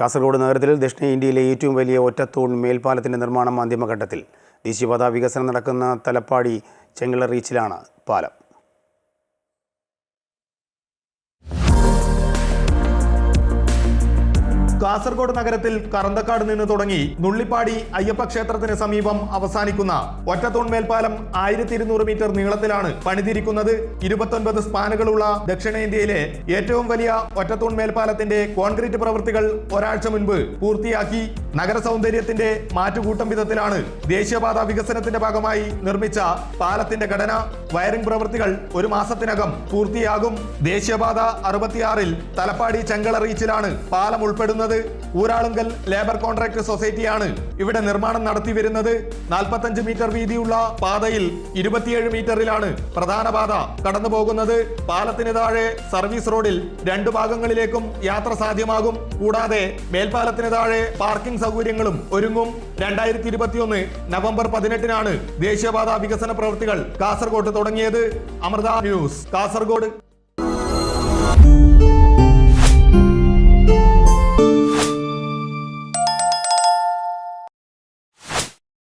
കാസർഗോഡ് നഗരത്തിൽ ദക്ഷിണേന്ത്യയിലെ ഏറ്റവും വലിയ ഒറ്റത്തൂൺ മേൽപ്പാലത്തിന്റെ നിർമ്മാണം അന്തിമഘട്ടത്തിൽ. ദേശീയപാത വികസനം നടക്കുന്ന തലപ്പാടി ചെങ്ങള റീച്ചിലാണ് പാലം. കാസർഗോഡ് നഗരത്തിൽ കറന്തക്കാട് നിന്ന് തുടങ്ങി നുള്ളിപ്പാടി അയ്യപ്പ ക്ഷേത്രത്തിന് സമീപം അവസാനിക്കുന്ന ഒറ്റത്തൂൺ മേൽപ്പാലം ആയിരത്തി ഇരുന്നൂറ് മീറ്റർ നീളത്തിലാണ് പണിതിരിക്കുന്നത്. ഇരുപത്തൊൻപത് സ്പാനുകളുള്ള ദക്ഷിണേന്ത്യയിലെ ഏറ്റവും വലിയ ഒറ്റത്തൂൺ മേൽപ്പാലത്തിന്റെ കോൺക്രീറ്റ് പ്രവൃത്തികൾ ഒരാഴ്ച മുൻപ് പൂർത്തിയാക്കി. നഗര സൗന്ദര്യത്തിന്റെ മാറ്റുകൂട്ടം വിധത്തിലാണ് ദേശീയപാത വികസനത്തിന്റെ ഭാഗമായി നിർമ്മിച്ച പാലത്തിന്റെ ഘടന. വയറിംഗ് പ്രവൃത്തികൾ ഒരു മാസത്തിനകം പൂർത്തിയാകും. ദേശീയപാത അറുപത്തിയാറിൽ തലപ്പാടി ചെങ്കള റീച്ചിലാണ് പാലം ഉൾപ്പെടുന്നത്. ഊരാളുങ്കൽ ലേബർ കോൺട്രാക്ട് സൊസൈറ്റിയാണ്. ഇവിടെ നിർമ്മാണം നടത്തി വരുന്നത് നാൽപ്പത്തഞ്ച് മീറ്റർ വീതിയുള്ള പാതയിൽ ഇരുപത്തിയേഴ് മീറ്ററിലാണ് പ്രധാന പാത കടന്നു പോകുന്നത് പാലത്തിന് താഴെ സർവീസ് റോഡിൽ രണ്ടു ഭാഗങ്ങളിലേക്കും യാത്ര സാധ്യമാകും. കൂടാതെ മേൽപ്പാലത്തിന് താഴെ പാർക്കിംഗ് സൗകര്യങ്ങളും ഒരുങ്ങും. രണ്ടായിരത്തി ഇരുപത്തിയൊന്ന് നവംബർ പതിനെട്ടിനാണ് ദേശീയപാത വികസന പ്രവൃത്തികൾ കാസർഗോഡ് തുടങ്ങിയത്. അമൃത ന്യൂസ് കാസർഗോഡ്